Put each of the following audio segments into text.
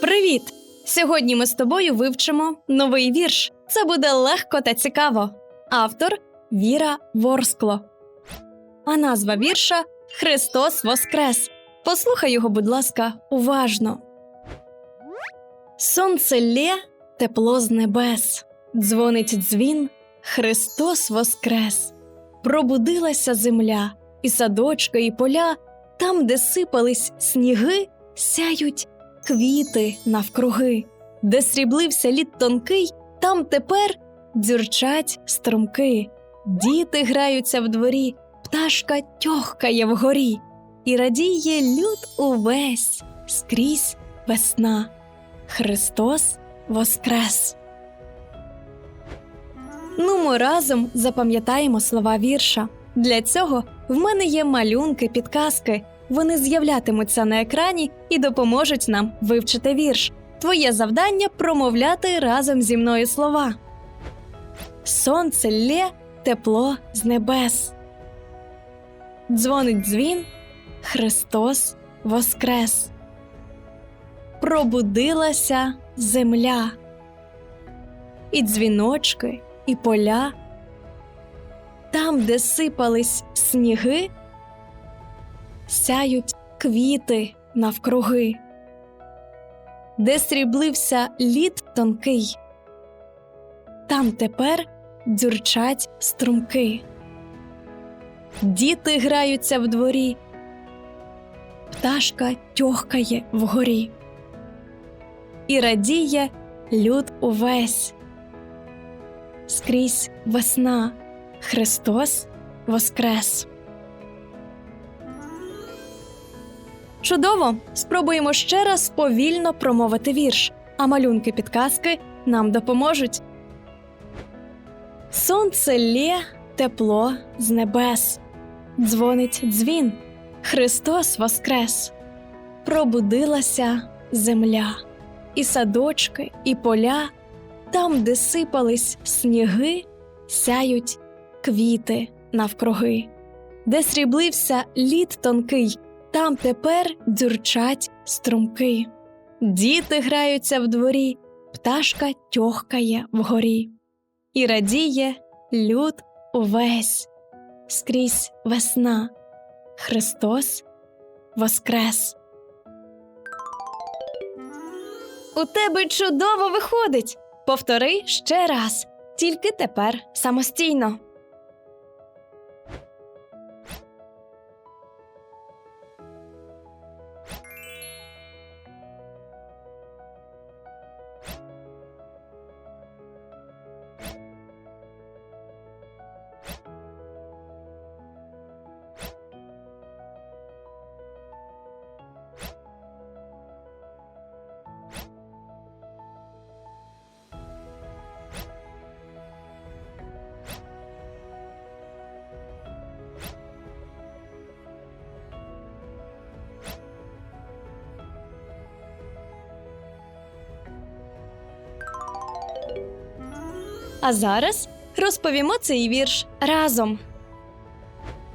Привіт! Сьогодні ми з тобою вивчимо новий вірш. Це буде легко та цікаво. Автор Віра Ворскло. А назва вірша Христос Воскрес. Послухай його, будь ласка, уважно. Сонце лє, тепло з небес, дзвонить дзвін, Христос Воскрес. Пробудилася земля, і садочки, і поля, там, де сипались сніги, сяють квіти навкруги, де сріблився лід тонкий, там тепер дзюрчать струмки, діти граються в дворі, пташка тьохкає вгорі, і радіє люд увесь скрізь весна. Христос Воскрес. Ну, ми разом запам'ятаємо слова вірша. Для цього в мене є малюнки, підказки. Вони з'являтимуться на екрані і допоможуть нам вивчити вірш. Твоє завдання промовляти разом зі мною слова. Сонце лє, тепло з небес. Дзвонить дзвін, Христос Воскрес. Пробудилася земля. І дзвіночки, і поля. Там, де сипались сніги, сяють квіти навкруги, де сріблився лід тонкий, там тепер дзюрчать струмки. Діти граються в дворі, пташка тьохкає вгорі, і радіє люд увесь. Скрізь весна, Христос Воскрес. Чудово! Спробуємо ще раз повільно промовити вірш, а малюнки підказки нам допоможуть. Сонце лє, тепло з небес, дзвонить дзвін, Христос Воскрес, пробудилася земля, і садочки, і поля, там, де сипались сніги, сяють квіти навкруги, де сріблився лід тонкий. Там тепер дзюрчать струмки. Діти граються в дворі, пташка тьохкає вгорі, і радіє люд увесь, скрізь весна, Христос Воскрес. У тебе чудово виходить. Повтори ще раз, тільки тепер самостійно. А зараз розповімо цей вірш разом.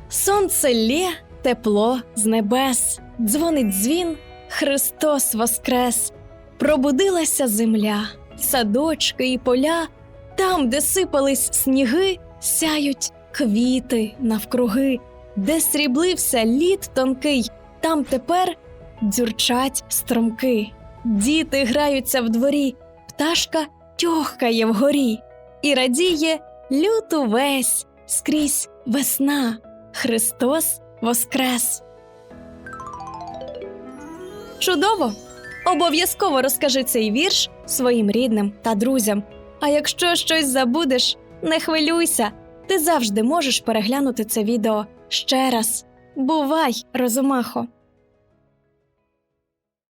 Сонце лє, тепло з небес, дзвонить дзвін, Христос Воскрес, пробудилася земля, садочки і поля, там, де сипались сніги, сяють квіти навкруги, де сріблився лід тонкий, там тепер дзюрчать струмки. Діти граються в дворі, пташка тьохкає вгорі і радіє люд увесь скрізь весна, Христос Воскрес. Чудово! Обов'язково розкажи цей вірш своїм рідним та друзям. А якщо щось забудеш, не хвилюйся, ти завжди можеш переглянути це відео ще раз. Бувай, розумахо!